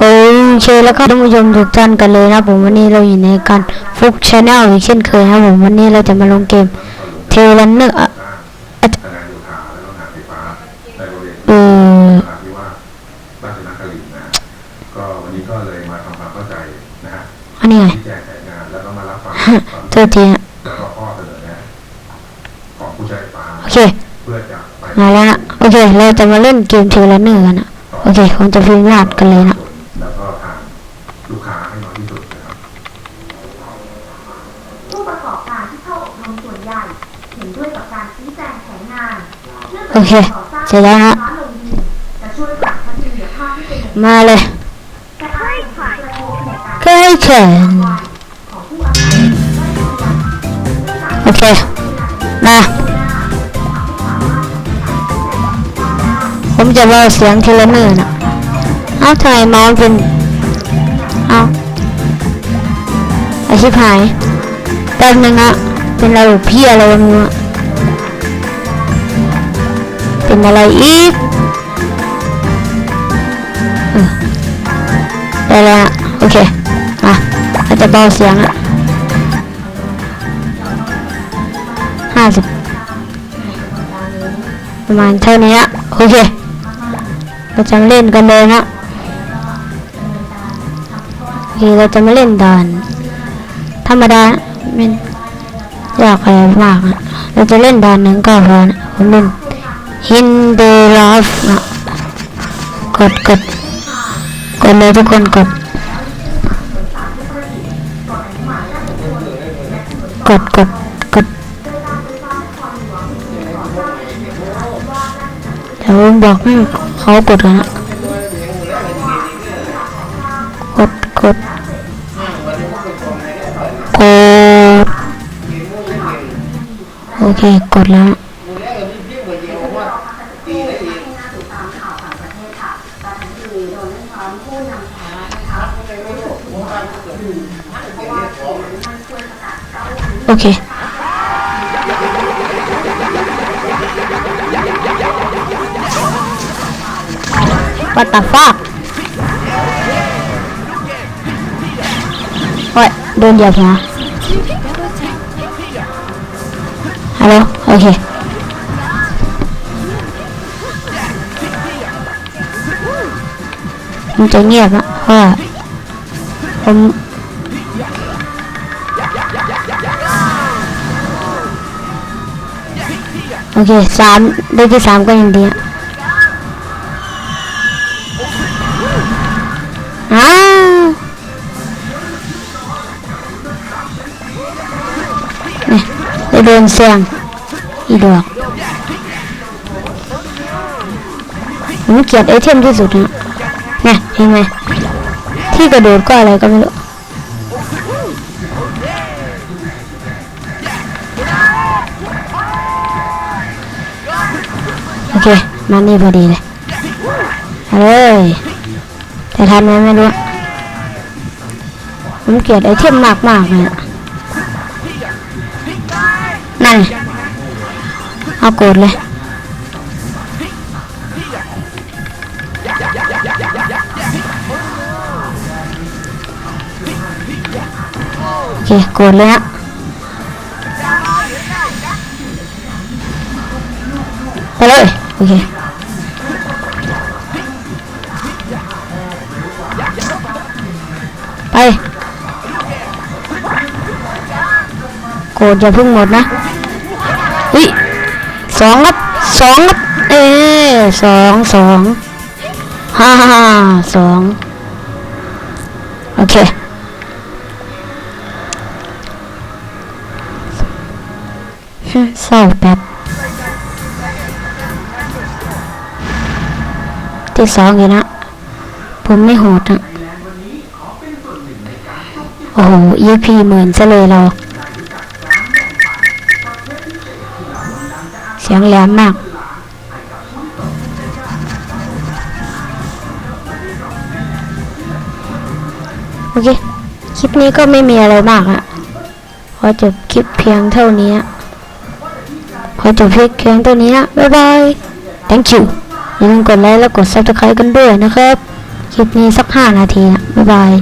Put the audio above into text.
โอเคแล้วก็ท่านผู้ชมทุกท่านกันเลยนะผมวันนี้เราอยู่ในการฟุกชาแนลอีกเช่นเคยนะผมวันนี้เราจะมาลงเกมเทลันเนอร์คณะโยธาแลนไฟฟ้าในบริเวณเออนราธิวาสราชนครินทร์นะก็วันนี้ก็เลยมาทำความเข้าใจนะฮะอันนี้ไงที่แจกแผนงานแล้วก็มารับฟังความโทษทีนะแล้วก็ข้อเสนอแนะของผู้ใช้ไฟฟ้าโอเคเพื่อจะไปมาแล้วนะโอเคเราจะมาเล่นเกมเทลันเนอร์กันนะ โอเคผมจะพิมพ์รหัสกันเลยนะแล้วก็ทางลูกค้าให้น้อยที่สุดนะครับ ผู้ประกอบการที่เข้าอบรมส่วนใหญ่ เห็นด้วยกับการชี้แจงแผนงานเนื่องโอจากเคการก่อสร้างเสร็จแล้วฮะฟ้าลงดินจะช่วยปรับทัศนียภาพให้เป็นอย่างดีมาเลยแต่อาจส่งผลกระทบในการเคยเขินของผู้อาศัยได้ดีอย่าง โอเค มา ผมจะเบาเสียงเทเลเนอร์นะเอาทำไมเมาส์เป็นเอาอาชิบหายแป๊บนึงอะเป็นระบบพี่อะไรวะมึงอะเป็นอะไรอีกเออได้แล้วโอเคมาเราจะเบาเสียงอะห้าสิบประมาณเท่านี้อะโอเค เราจะมาเล่นกันเลยนะโอเคเราจะมาเล่นด่าน ธรรมดาไม่ยากอะไรมากอะเราจะเล่นด่านหนึ่งก็พอนะผมเล่น Hindu Love นะกดกดกดเลยทุกคนกด กดกดกดเดี๋ยวผมบอกให้ เขากดกันนะกดกดกดโอเค กดแล้วโอเค What the fuck โอ้ยโดนเหยียบหัวฮัลโหลโอเคมันจะเงียบอะเพราะผมโอเคสามได้ที่สามก็ยังดีอะ อ้าวเนี่ยได้โดนเสียงอีดอกผมเกลียดไอเทมที่ สุดนะทันไหมไม่รู้ผมเกลียดไอเทมมากมากเลยนั่นเอาโกรธเลยโอเคโกรธเลยนะไปเลยโอเค ไปโกรธอย่าพิ่งหมดนะอุ้ยสองครับสองครับเอสองสองห้าห้าสองโอเคเศร้าแป๊บที่สองอยู่นะ ผมไม่โหดนะ อ้โห EP หมื่นซะเลยเราเสียงแหลมมากโอเค คลิปนี้ก็ไม่มีอะไรมากอะขอจบคลิปเพียงเท่านี้ ขอจบคลิปเพียงเท่านี้นะ บ๊ายบาย thank you อย่าลืมกดไลค์และกด subscribe กันด้วยนะครับ คลิปนี้สักห้านาทีนะบ๊ายบาย